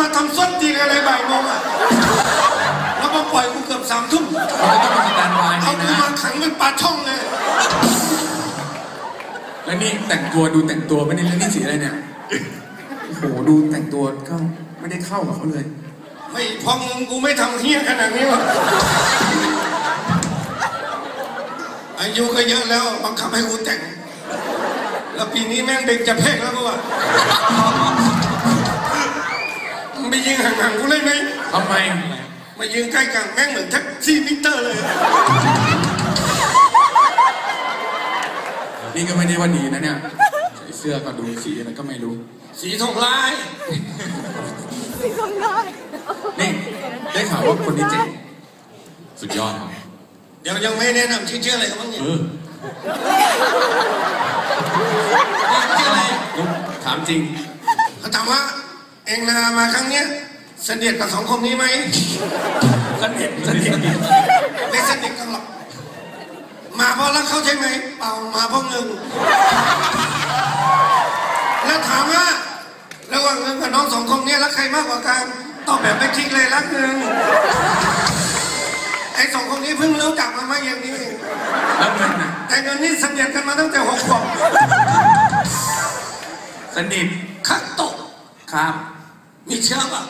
มาทำส้นตีนอะไรบ่ายโมงอะแล้วมาปล่อยกูเกือบสามทุ่มเราก็ต้องมาสแตนบายเอานี่กูนะมาขังเป็นปลาช่องเลยแล้วนี่แต่งตัวดูแต่งตัวไม่ได้เล่นนี่สีอะไรเนี่ยโอ้โหดูแต่งตัวก็ไม่ได้เข้ากับเขาเลยไม่พอมึงกูไม่ทำเฮี้ยขนาดนี้หรอกอายุก็เยอะแล้วบังคับให้กูแต่ง แล้วปีนี้แม่งเด็กจะเพกแล้วกูว่ามึง ไปยิงห่างๆกูเลยไหมทำไม มายืนใกล้กันแม่งเหมือนแท็กซี่มิเตอร์เลย นี่ก็ไม่ได้ว่าดีนะเนี่ยใส่เสื้อก็ดูสีอะไรก็ไม่รู้ สีทองลาย นี่ได้ข่าวว่าคนนี้เจ๋งสุดยอดครับเดี๋ยวยังไม่แนะนำชื่อชื่ออะไรกันบ้างเนี่ยเออชื่ออะไร ถามจริง เขาถามว่า เองนามาครั้งเนี้ยสนิทกับสองคนนี้ไหมสนิทสนิทไม่สนิทกันหรอกมาเพราะรักเขาใช่ไหมเปล่ามาเพราะเงินแล้วถามว่าระหว่างเงินกับน้องสองคนเนี้ยรักใครมากกว่ากันตอบแบบไม่คิดเลยรักเงินไอ้สองคนนี้เพิ่งรู้จักมาไม่อย่างนี้เองแล้วเงินนะแต่เงินนี่สนิทกันมาตั้งแต่หกขวบสนิทคัดตกครับ มีเชื้อป่ะ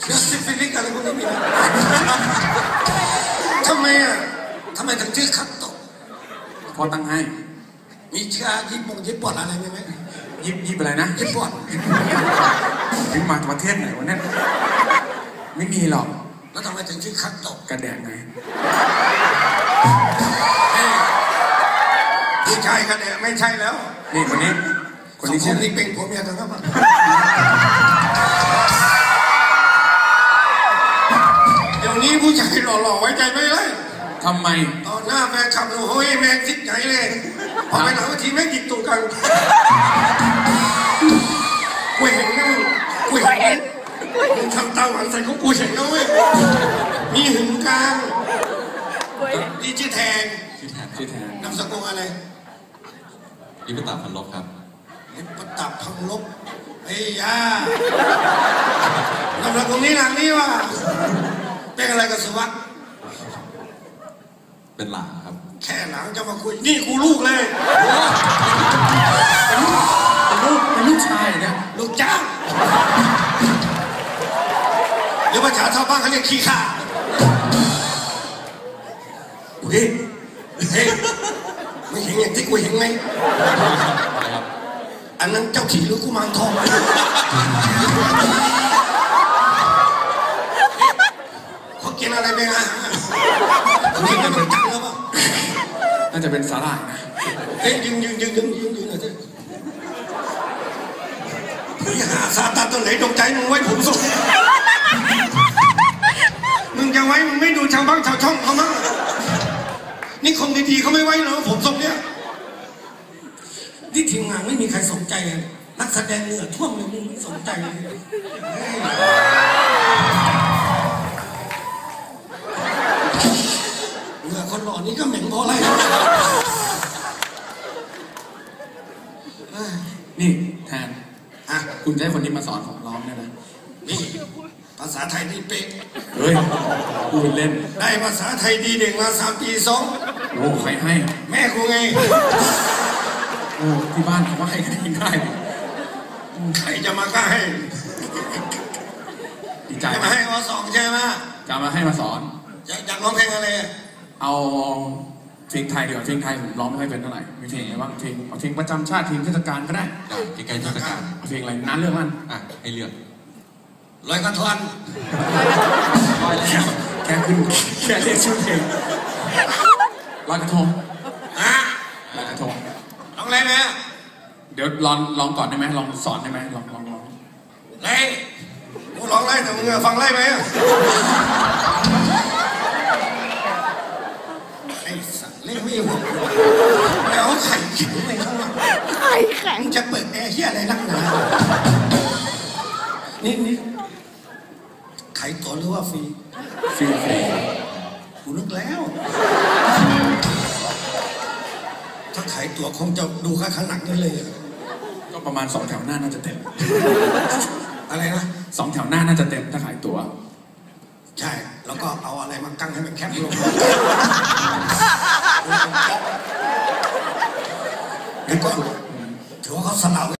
เชื้อซิฟิลิสอะไรพวกนี้มีไหมทำไมอะทำไมถึงชื่อคัดตกพอตั้งให้ มีเชื้อญี่ปุ่นญี่ปุ่นอะไรไหมยิบยิบอะไรนะญี่ปุ่นถึงมาประเทศไหนวะเนี่ยไม่มีหรอก แล้วทำไมถึงชื่อคัดตกกระแดงไงเอ้ยผู้ชายกันเนี่ยไม่ใช่แล้ว นี่คนนี้ คนนี้สชื่อองนี่เป็นผัวเมียกันครับ นี้ผู้ชายหล่อๆไว้ใจไม่ได้ทำไม ตอนหน้าแฟนขับโอ้ยแม่งทิศใหญ่เลยพอไปหลังเวทีแม่งจิกตูดกันกูเห็นนะมึงกูเห็นมึงทำตาหวานใส่เขากูเห็นนะเว้ยมีหึงกลางนี่ชื่อแทนชื่อแทนชื่อแทนนามสกุลอะไรอิปตาพันลบครับประตับพังลบไอ้ยานามสกุลนี้หลังนี้ว่า เป็นอะไรกับสุวัสด์เป็นหลานครับแค่หลังจะมาคุย นี่กูลูกเลย เป็นลูกเป็นลูกชายเนี่ยลูกจ้างหรือภาษาชาวบ้านเขาเรียกขี้ข้าเฮ้ยเฮ้ยไม่เห็นอย่างที่กูเห็นไหมอะไรครับอันนั้นเจ้าขี่หรือกุมารทองเขากิน อะไรไปอะอันนี้ก็มันจังแล้วป่ะน่าจะเป็นสาหร่ายนะเฮ้ยยืนยืนยืนยืนยืนยืนหน่อยสิเฮ้ยหาซาตานตัวไหนตกใจมึงไว้ผมส่งมึงจะไว้มึงไม่ดูชาวบ้านชาวช่องเขามั้งนี่คนดีๆเขาไม่ไว้เหรอผมส่งเนี่ยนี่ทีมงานไม่มีใครสนใจเลยนักแสดงเหงื่อท่วมเลยมึงไม่สนใจเลย เหงื่อคนหล่อนี่ก็เหม็นเพราะอะไรนี่แทนอะคุณจะให้คนนี้มาสอนผมร้องได้ไหมนี่ภาษาไทยนี่เป๊ะเฮ้ยพูดเล่น ได้ภาษาไทยดีเด่นมาสามปีสองโอ้ใครให้ แม่กูไงโอ้ที่บ้านเขาให้กันเองได้ใครจะมากล้าให้ดีใจจะไหมมาให้อสองใช่ไหมจะมาให้มาสอน อยากอยากร้องเพลงอะไรอะเอาเพลงไทยดีกว่าเพลงไทยผมร้องไม่ค่อยเป็นเท่าไหร่มีเพลงอะไรบ้างเพลงเอาเพลงประจำชาติเพลงเทศกาลก็ได้ได้ใกล้ๆเทศกาลเอาเพลงอะไรนั้นเรื่องมันอะให้เลือกลอยกระทอนแค่แค่ขึ้นแค่เรียกชื่อเพลงลอยกระทงอะลอยกระทงร้องอะไรไหมเดี๋ยวลองลองก่อนได้ไหมลองสอนได้ไหมลองลองลองไล่กูร้องไล่แต่มึงอะฟังไล่ไหมอะไอ้สัตว์เล่นไม่หมดแล้วไข่ขิงในข้างหลัง ไข่แข็ง มึง จะเปิดแอร์เฮียอะไรนักหนา นี่นี่ขายตั๋วหรือว่าฟรี ฟรีฟรีกูนึกแล้ว ถ้าขายตั๋วคงจะดูค่าข้างหลังนี่เลยอะก็ประมาณสองแถวหน้าน่าจะเต็มอะไรนะสองแถวหน้าน่าจะเต็มถ้าขายตั๋ว ใช่ แล้วก็เอาอะไรมากั้งให้มันแคบลงแล้วก็ ถือว่าเขาสละ